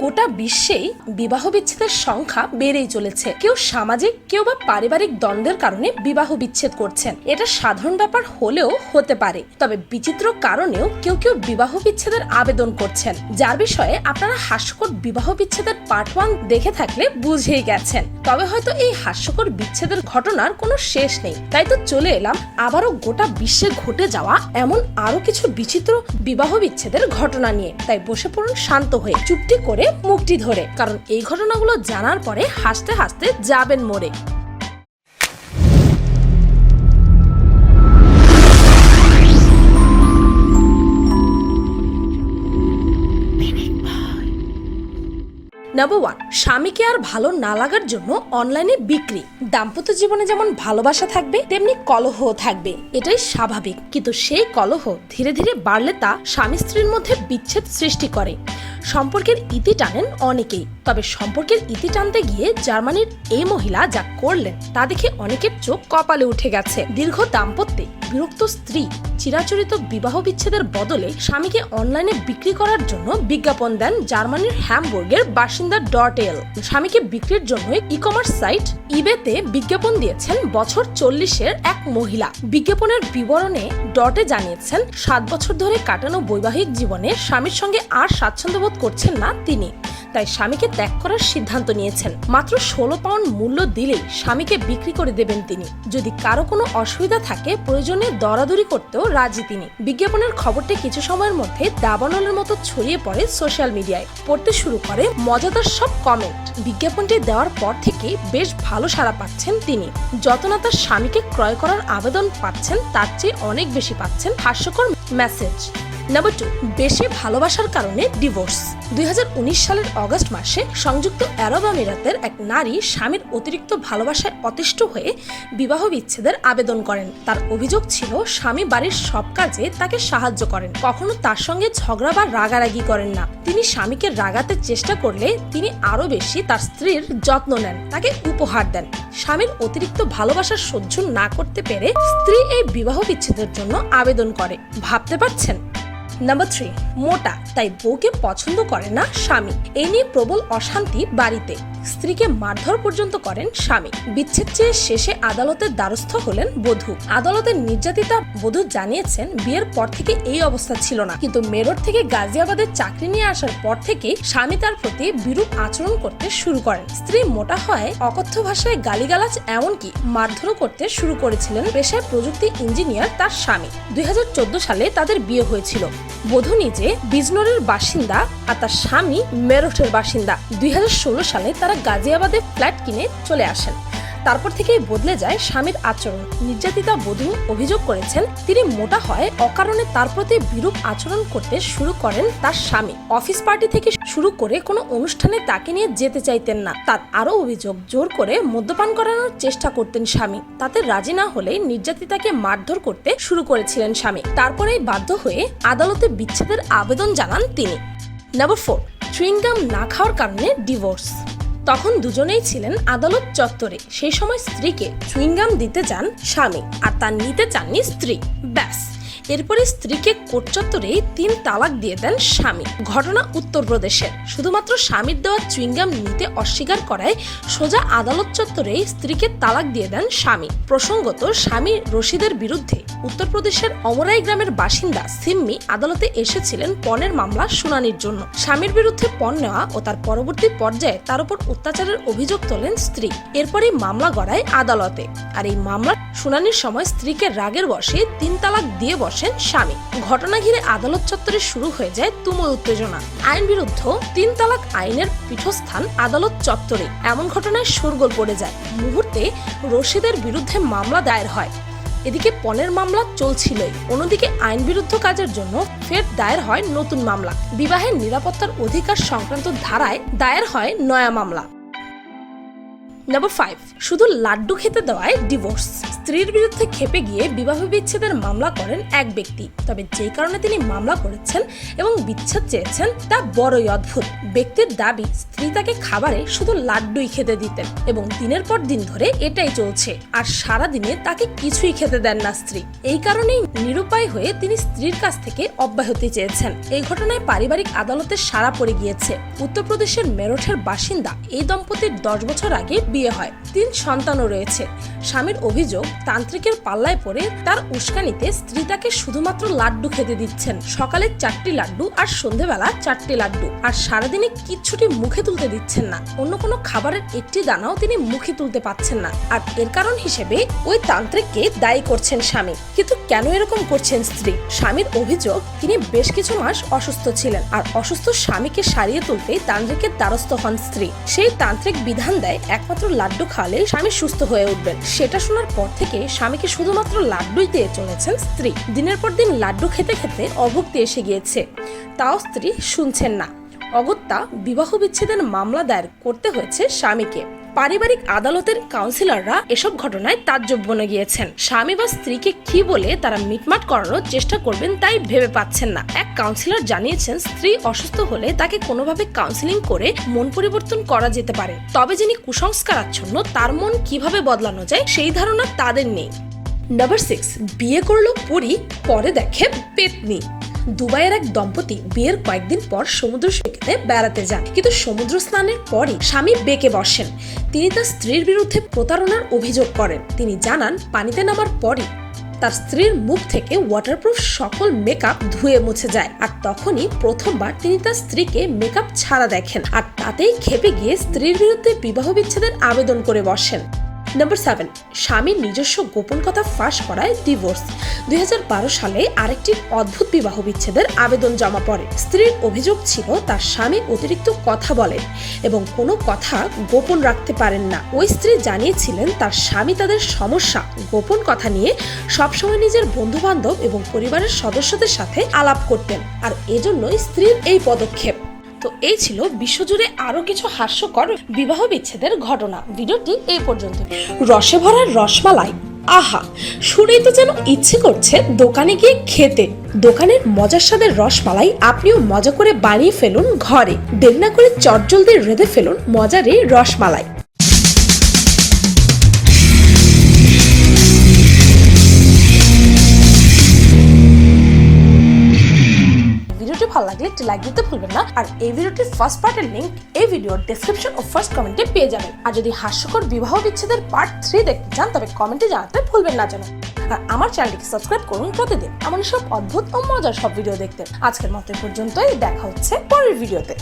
গোটা বিশ্বেই বিবাহ বিচ্ছেদের সংখ্যা বেড়েই চলেছে। কেউ সামাজিক, কেউ বা পারিবারিক দ্বন্দ্বের কারণে বিবাহ বিচ্ছেদ করছেন। এটা সাধারণ ব্যাপার হলেও হতে পারে। তবে বিচিত্র কারণেও কেউ কেউ বিবাহ বিচ্ছেদের আবেদন করছেন। যার বিষয়ে আপনারা হাস্যকর বিবাহ বিচ্ছেদের পার্ট ওয়ান দেখে থাকলে বুঝেই গেছেন। তবে হয়তো এই হাস্যকর বিচ্ছেদের ঘটনার কোনো শেষ নেই। তাই তো চলে এলাম আবারও গোটা বিশ্বে ঘটে যাওয়া এমন আরও কিছু বিচিত্র বিবাহ বিচ্ছেদের ঘটনা নিয়ে। তাই বসে পড়ুন শান্ত হয়ে। চুপটি করে মুখটি ধরে। কারণ এই ঘটনাগুলো জানার পরে হাসতে হাসতে যাবেন মরে নাম্বার ওয়ান স্বামীকে আর ভালো না লাগার জন্য অনলাইনে বিক্রি। দাম্পত্য জীবনে যেমন ভালোবাসা থাকবে, তেমনি কলহ থাকবে। এটাই স্বাভাবিক। কিন্তু সেই কলহ ধীরে ধীরে বাড়লে তা স্বামী স্ত্রীর মধ্যে বিচ্ছেদ সৃষ্টি করে। সম্পর্কের ইতি টানেন অনেকেই। তবে সম্পর্কের ইতি টানতে গিয়ে জার্মানির এই মহিলা যা করলেন, তা দেখে অনেকের চোখ কপালে উঠে গেছে। দীর্ঘ দাম্পত্যে বিরক্ত স্ত্রী চিরাচরিত বিবাহ বিচ্ছেদের বদলে স্বামীকে অনলাইনে বিক্রি করার জন্য বিজ্ঞাপন দেন জার্মানির হ্যামবুর্গের বাসিন্দা ডট এল স্বামীকে বিক্রির জন্য ই কমার্স সাইট ইবেতে বিজ্ঞাপন দিয়েছেন বছর চল্লিশের এক মহিলা। বিজ্ঞাপনের বিবরণে ডটে জানিয়েছেন, সাত বছর ধরে কাটানো বৈবাহিক জীবনে স্বামীর সঙ্গে আর স্বাচ্ছন্দ্য বোধ করছেন না তিনি। তাই স্বামীকে ত্যাগ করার সিদ্ধান্ত নিয়েছেন। মাত্র ষোলো পাউন্ড মূল্য দিলেই স্বামীকে বিক্রি করে দেবেন তিনি। যদি কারও কোনো অসুবিধা থাকে, প্রয়োজনে দরাদরি করতেও রাজি তিনি। বিজ্ঞাপনের খবরটি কিছু সময়ের মধ্যে দাবানলের মতো ছড়িয়ে পড়ে সোশ্যাল মিডিয়ায়। পড়তে শুরু করে মজাদার সব কমেন্ট। বিজ্ঞাপনটি দেওয়ার পর থেকে বেশ ভালো সাড়া পাচ্ছেন তিনি। যত না তার স্বামীকে ক্রয় করার আবেদন পাচ্ছেন, তার চেয়ে অনেক বেশি পাচ্ছেন হাস্যকর মেসেজ। নাম্বার টু বেশি ভালোবাসার কারণে ডিভোর্স দু হাজার উনিশ সালের অগস্ট মাসে সংযুক্ত আরব আমিরাতের এক নারী স্বামীর অতিরিক্ত ভালোবাসায় অতিষ্ঠ হয়ে বিবাহ বিচ্ছেদের আবেদন করেন। তার অভিযোগ ছিল, স্বামী বাড়ির সব কাজে তাকে সাহায্য করেন। কখনো তার সঙ্গে ঝগড়া বা রাগারাগি করেন না। তিনি স্বামীকে রাগাতে চেষ্টা করলে তিনি আরও বেশি তার স্ত্রীর যত্ন নেন, তাকে উপহার দেন। স্বামীর অতিরিক্ত ভালোবাসা সহ্য না করতে পেরে স্ত্রী এই বিবাহ বিচ্ছেদের জন্য আবেদন করে। ভাবতে পারছেন? নাম্বার থ্রি মোটা তাই বউকে পছন্দ করে না স্বামী। এ নিয়ে প্রবল অশান্তি বাড়িতে। স্ত্রীকে মারধর পর্যন্ত করেন স্বামী। বিচ্ছেদ চেয়ে শেষে আদালতের দ্বারস্থ হলেন বধূ। আদালতের নির্যাতিতা বধূ জানিয়েছেন বিয়ের পর থেকে এই অবস্থা ছিল না। কিন্তু মেরঠ থেকে গাজিয়াবাদের চাকরি নিয়ে আসার পর থেকে স্বামী তার প্রতি বিরূপ আচরণ করতে শুরু করেন। স্ত্রী মোটা হয়, অকথ্য ভাষায় গালিগালাজ এমনকি মারধরও করতে শুরু করেছিলেন পেশায় প্রযুক্তি ইঞ্জিনিয়ার তার স্বামী। দুই হাজার চোদ্দ সালে তাদের বিয়ে হয়েছিল। বধূ নিজে বিজনোরের বাসিন্দা আর তার স্বামী মেরঠের বাসিন্দা। দুই হাজার ষোলো সালে তারা গাজিয়াবাদে ফ্ল্যাট কিনে চলে আসেন। তারপর থেকেই বদলে যায় স্বামীর আচরণ। নির্যাতিতা বধূ অভিযোগ করেছেন, তিনি মোটা হয় অকারণে তার প্রতি বিরূপ আচরণ করতে শুরু করেন তার স্বামী। অফিস পার্টি থেকে শুরু করে কোনো অনুষ্ঠানে তাকে নিয়ে যেতে চাইতেন না। তার আরও অভিযোগ, জোর করে মদ্যপান করানোর চেষ্টা করতেন স্বামী। তাতে রাজি না হলে নির্যাতিতাকে মারধর করতে শুরু করেছিলেন স্বামী। তারপরেই বাধ্য হয়ে আদালতে বিচ্ছেদের আবেদন জানান তিনি। নাম্বার ফোর চুইংগাম না খাওয়ার কারণে ডিভোর্স তখন দুজনেই ছিলেন আদালত চত্বরে। সেই সময় স্ত্রীকে চুইংগাম দিতে চান স্বামী, আর তা নিতে চাননি স্ত্রী। ব্যাস। এরপরে স্ত্রীকে কোর্ট চত্বরেই তিন তালাক দিয়ে দেন স্বামী। ঘটনা উত্তরপ্রদেশের শুধুমাত্র স্বামীর দেওয়া চুইংগাম নিতে অস্বীকার করায় সোজা আদালত চত্বরেই স্ত্রীকে তালাক দিয়ে দেন স্বামী। প্রসঙ্গত, স্বামী রশিদের বিরুদ্ধে উত্তরপ্রদেশের অমরাই গ্রামের বাসিন্দা সিম্মি আদালতে এসেছিলেন পণের মামলা শুনানির জন্য। স্বামীর বিরুদ্ধে পণ নেওয়া ও তার পরবর্তী পর্যায়ে তার উপর অত্যাচারের অভিযোগ তোলেন স্ত্রী। এরপরই মামলা গড়ায় আদালতে। আর এই মামলার শুনানির সময় স্ত্রীকে রাগের বসে তিন তালাক দিয়ে বসেন স্বামী। ঘটনা ঘিরে আদালত চত্বরে শুরু হয়ে যায় তুমুল উত্তেজনা। আইন বিরুদ্ধ তিন তালাক আইনের পীঠস্থান আদালত চত্বরে। এমন ঘটনায় সুরগোল পড়ে যায়। মুহূর্তে রশিদের বিরুদ্ধে মামলা দায়ের হয়। এদিকে পণের মামলা চলছিলই। অন্যদিকে আইন বিরুদ্ধ কাজের জন্য ফের দায়ের হয় নতুন মামলা। বিবাহের নিরাপত্তার অধিকার সংক্রান্ত ধারায় দায়ের হয় নয়া মামলা। নাম্বার ফাইভ শুধু লাড্ডু খেতে দেওয়ায় ডিভোর্স স্ত্রীর বিরুদ্ধে খেপে গিয়ে বিবাহ বিচ্ছেদের মামলা করেন এক ব্যক্তি। তবে যেই কারণে তিনি মামলা করেছেন এবং বিচ্ছেদ চেয়েছেন, তা বড়ই অদ্ভুত। ব্যক্তির দাবি, স্ত্রী তাকে খাবারে শুধু লাড্ডুই খেতে দিতেন এবং দিনের পর দিন ধরে এটাই চলছে। আর সারা দিনে তাকে কিছুই খেতে দেন না স্ত্রী। এই কারণেই নিরুপায় হয়ে তিনি স্ত্রীর কাছ থেকে অব্যাহতি চেয়েছেন। এই ঘটনায় পারিবারিক আদালতে সাড়া পড়ে গিয়েছে। উত্তরপ্রদেশের মেরঠের বাসিন্দা এই দম্পতির দশ বছর আগে বিয়ে হয়। তিন সন্তানও রয়েছে। স্বামীর অভিযোগ তান্ত্রিকের পাল্লায় পড়ে তার উস্কানিতে স্ত্রী তাকে শুধুমাত্র লাড্ডু খেতে দিচ্ছেন। সকালে চারটি লাড্ডু আর সন্ধেবেলা চারটি লাড্ডু। আর সারাদিনে কিচ্ছুটি মুখে তুলতে দিচ্ছেন না। অন্য কোনো খাবারের একটি দানাও তিনি মুখে তুলতে পাচ্ছেন না। আর এর কারণ হিসেবে ওই তান্ত্রিককে দায়ী করছেন স্বামী। কিন্তু কেন এরকম করছেন স্ত্রী? স্বামীর অভিযোগ, তিনি বেশ কিছু মাস অসুস্থ ছিলেন। আর অসুস্থ স্বামীকে সারিয়ে তুলতে তান্ত্রিকের দ্বারস্থ হন স্ত্রী। সেই তান্ত্রিক বিধান দেয়, একমাত্র লাড্ডু খাওয়ালে স্বামী সুস্থ হয়ে উঠবেন। সেটা শোনার পর থেকে স্বামীকে শুধুমাত্র লাড্ডুই দিয়ে চলেছেন স্ত্রী। দিনের পর দিন লাড্ডু খেতে খেতে অভুক্তি এসে গিয়েছে। তাও স্ত্রী শুনছেন না। অগত্যা বিবাহ বিচ্ছেদের মামলা দায়ের করতে হয়েছে স্বামীকে। পারিবারিক আদালতের কাউন্সিলররা এসব ঘটনায় তাজ্জব বনে গিয়েছেন। স্বামী বা স্ত্রীকে কি বলে তারা মিটমাট করানোর চেষ্টা করবেন তাই ভেবে পাচ্ছেন না। এক কাউন্সিলর জানিয়েছেন, স্ত্রী অসুস্থ হলে তাকে কোনোভাবে কাউন্সিলিং করে মন পরিবর্তন করা যেতে পারে। তবে যিনি কুসংস্কারাচ্ছন্ন, তার মন কীভাবে বদলানো যায় সেই ধারণা তাদের নেই। নাম্বার সিক্স, বিয়ে করল পুরী, পরে দেখে পেতনি। দুবাইয়ের এক দম্পতি বিয়ের কয়েকদিন পর সমুদ্র সৈকতে বেড়াতে যান। কিন্তু সমুদ্র স্নানের পরই স্বামী বেঁকে বসেন। তিনি তার স্ত্রীর বিরুদ্ধে প্রতারণার অভিযোগ করেন। তিনি জানান, পানিতে নামার পরই তার স্ত্রীর মুখ থেকে ওয়াটারপ্রুফ সকল মেকআপ ধুয়ে মুছে যায়। আর তখনই প্রথমবার তিনি তার স্ত্রীকে মেকআপ ছাড়া দেখেন। আর তাতেই খেপে গিয়ে স্ত্রীর বিরুদ্ধে বিবাহ বিচ্ছেদের আবেদন করে বসেন। নাম্বার সেভেন স্বামীর নিজস্ব গোপন কথা ফাঁস করায় ডিভোর্স দুই হাজার বারো সালে আরেকটি অদ্ভুত বিবাহ বিচ্ছেদের আবেদন জমা পড়ে। স্ত্রীর অভিযোগ ছিল, তার স্বামী অতিরিক্ত কথা বলেন এবং কোনো কথা গোপন রাখতে পারেন না। ওই স্ত্রী জানিয়েছিলেন, তার স্বামী তাদের সমস্যা, গোপন কথা নিয়ে সবসময় নিজের বন্ধু বান্ধব এবং পরিবারের সদস্যদের সাথে আলাপ করতেন। আর এজন্যই স্ত্রীর এই পদক্ষেপ। তো এই ছিল বিশ্বজুড়ে আরও কিছু হাস্যকর বিবাহ বিচ্ছেদের ঘটনা। ভিডিওটি এই পর্যন্ত। রসে ভরার রসমালাই, আহা! শুনেই তো যেন ইচ্ছে করছে দোকানে গিয়ে খেতে। দোকানের মজার স্বাদের রসমালাই আপনিও মজা করে বানিয়ে ফেলুন ঘরে। দেরি না করে চটজলদি রেঁধে ফেলুন মজার এই রসমালাই। একটি লাইক দিতে ভুলবেন না আর এই ভিডিওটির ফার্স্ট পার্টের লিঙ্ক এই ভিডিওর ডেসক্রিপশন ও ফার্স্ট কমেন্টে পেয়ে যাবেন। আর যদি হাস্যকর বিবাহ বিচ্ছেদের পার্ট থ্রি দেখতে চান, তবে কমেন্টে জানাতে ভুলবেন না যেন আর আমার চ্যানেলটিকে সাবস্ক্রাইব করুন প্রতিদিন এমন সব অদ্ভুত ও মজার সব ভিডিও দেখতে। আজকের মতো পর্যন্তই, দেখা হচ্ছে পরের ভিডিওতে